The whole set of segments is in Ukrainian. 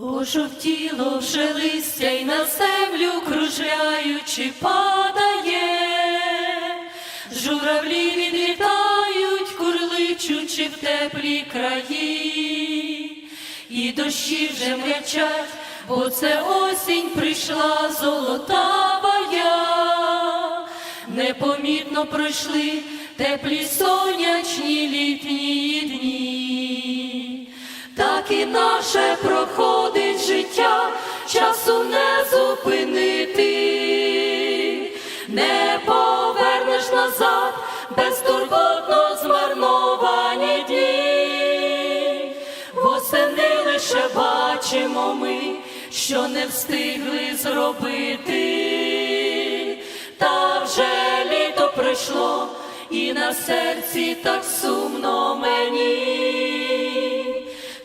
Пожовтіло вже листя й на землю кружляючи падає, журавлі відлітають, курличучи в теплі краї, і дощі вже мрячать, бо це осінь прийшла золотавая, непомітно пройшли теплі сонячні літні дні. Так і наше проходить зупинити, не повернеш назад, безтурботно змарновані дні. Восени лише бачимо ми, що не встигли зробити, та вже літо прийшло, і на серці так сумно мені.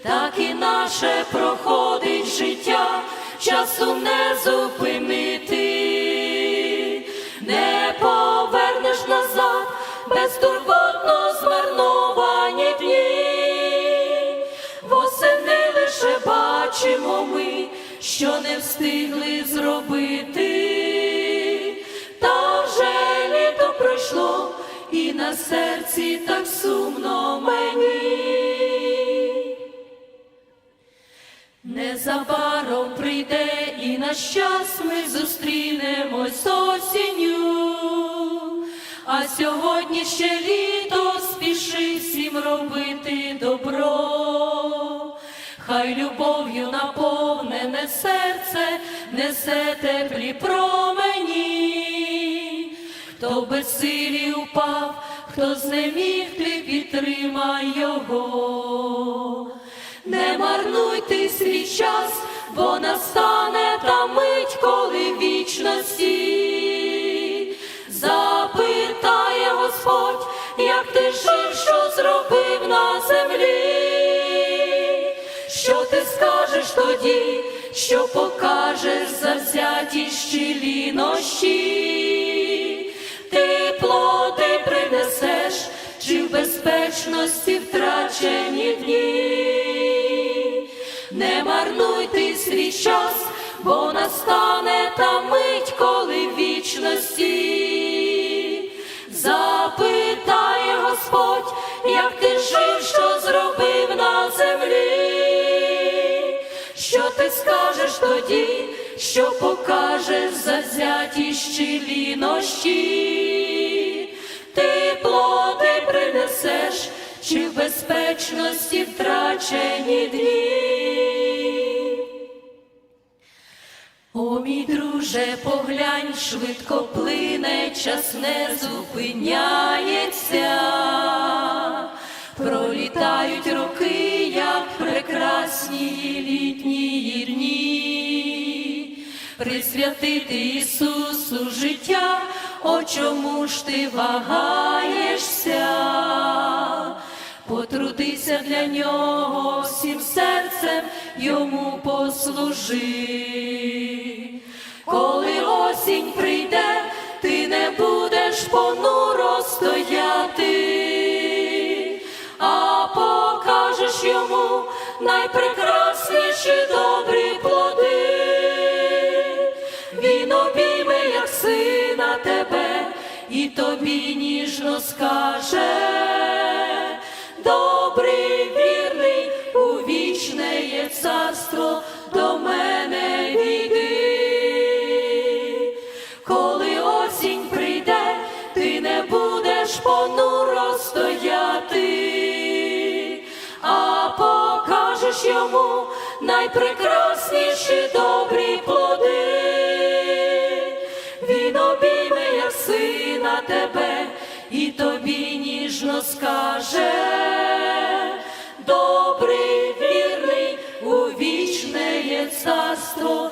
Так і наше проходить життя, часу не зупинити, не повернеш назад, безтурботно змарновані дні. Восени лише бачимо ми, що не встигли зробити, та вже літо пройшло, і на серці так сумно мені. Прийде і наш час ми зустрінемось осінню, а сьогодні ще літо спіши всім робити добро, хай любов'ю наповнене серце несе теплі промені, хто безсилі упав, хто знеміг, ти підтримай його. Не марнуйте свій час, бо настане та мить, коли вічності. Запитає Господь, як ти жив, що зробив на землі, що ти скажеш тоді, що покажеш завзятіші лінощі, ти плоди принесеш, чи в безпечності втрачені дні. Не марнуйте свій час, бо настане та мить, коли вічності. Запитає Господь, як ти жив, що зробив на землі, що ти скажеш тоді, що покажеш завзятіші лінощі, ти плоди принесеш, чи в безпечності втрачені дні. О, мій друже, поглянь, швидко плине, час не зупиняється, пролітають роки, як прекрасні літні дні, присвятити Ісусу життя, о чому ж ти вагаєшся? Потрудися для нього всім серцем, йому послужи. Осінь прийде, ти не будеш понуро стояти, а покажеш йому найпрекрасніші добрі плоди. Він обійме, як сина тебе, і тобі ніжно скаже. Осінь прийде, ти не будеш понуро стояти, а покажеш йому найпрекрасніші добрі плоди. Він обійме, як сина тебе, і тобі ніжно скаже, добрий, вірний, у вічне є царство